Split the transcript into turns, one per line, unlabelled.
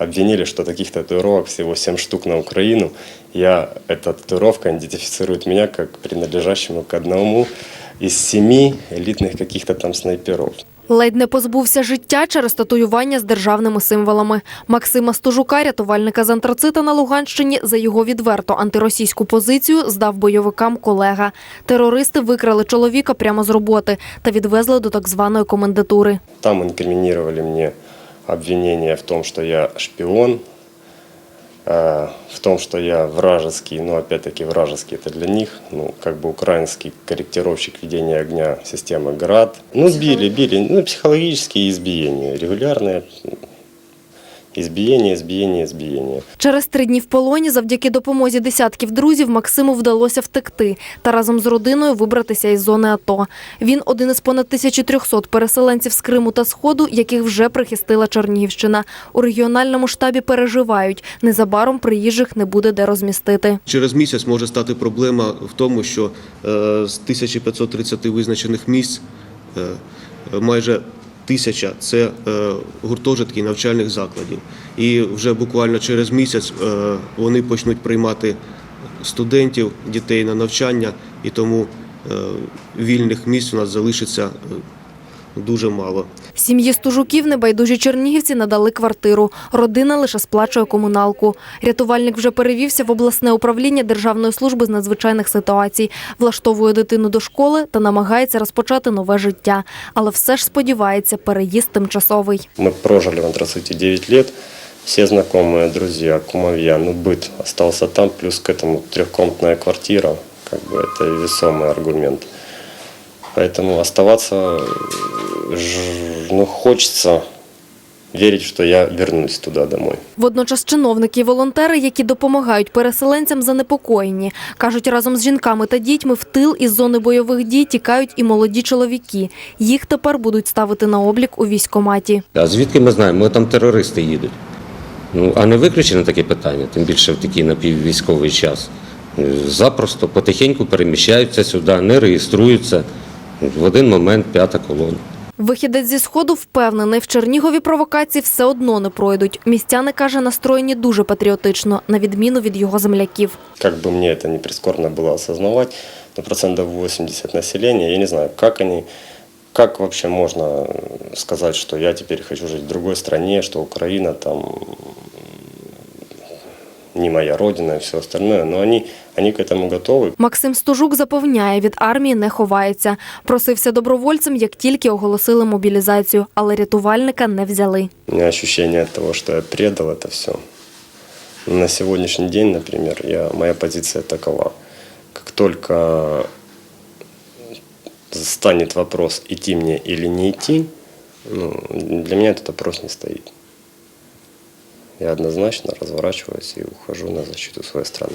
Обвинили, что таких татуировок всего 7 штук на Украину. Я, эта татуировка идентифицирует меня как принадлежащему к одному из семи элитных каких-то там снайперов.
Ледь не позбувся життя через татуювання з державними символами. Максима Стожука, рятувальника з антрацита на Луганщині, за його відверто антиросійську позицію здав бойовикам колега. Терористи викрали чоловіка прямо з роботи та відвезли до так званої комендатури.
Там инкриминировали мне обвинение в том, что я шпион, э, в том, что я вражеский, но опять-таки вражеский это для них, ну, как бы украинский корректировщик ведения огня системы ГРАД. Ну, били, били, ну, психологические избиения, регулярные избиения, избиения, избиения.
Через три дні в полоні, завдяки допомозі десятків друзів, Максиму вдалося втекти та разом з родиною вибратися із зони АТО. Він один із понад 1300 переселенців з Криму та Сходу, яких вже прихистила Чернігівщина. У регіональному штабі переживають. Незабаром приїжджих не буде де розмістити.
Через місяць може стати проблема в тому, що е, з 1530 визначених місць е, майже тисяча це е, гуртожитки навчальних закладів. І вже буквально через місяць е, вони почнуть приймати студентів, дітей на навчання, і тому е, вільних місць у нас залишиться дуже мало.
Сім'ї Стужуків небайдужі чернігівці надали квартиру. Родина лише сплачує комуналку. Рятувальник вже перевівся в обласне управління Державної служби з надзвичайних ситуацій, влаштовує дитину до школи та намагається розпочати нове життя. Але все ж сподівається, переїзд тимчасовий.
Мы прожили в антраците 9 лет, все знакомые, друзья, кумовья, ну, быт остался там, плюс к этому трехкомнатная квартира, как бы это весомый аргумент. Поэтому оставаться, ну, хочется верить, что я вернусь туда домой.
Водночас чиновники і волонтери, які допомагають переселенцям, занепокоєні. Кажуть, разом з жінками та дітьми в тил із зони бойових дій тікають і молоді чоловіки. Їх тепер будуть ставити на облік у військкоматі.
А звідки ми знаємо? Ми там терористи їдуть. Ну, а не виключено таке питання, тим більше в такий напіввійськовий час. Запросто потихеньку переміщаються сюди, не реєструються В один момент п'ята колона.
Вихідець зі сходу впевнений, в Чернігові провокації все одно не пройдуть. Містяни каже, настроєні дуже патріотично, на відміну від його земляків.
Как бы мне это не прискорбно было осознавать, но процентов 80 населения, я не знаю, как они, как вообще можно сказать, что я теперь хочу жить в другой стране, что Украина там не моя родина и все остальное, но они, они к этому готовы.
Максим Стужук запевняє, від армії не ховається. Просився добровольцем, як тільки оголосили мобілізацію, але рятувальника не взяли.
У меня ощущение того, что я предал это все. На сегодняшний день, например, я, моя позиция такова. Как только станет вопрос, идти мне или не идти, ну, для меня этот вопрос не стоит. Я однозначно разворачиваюсь и ухожу на защиту своей страны.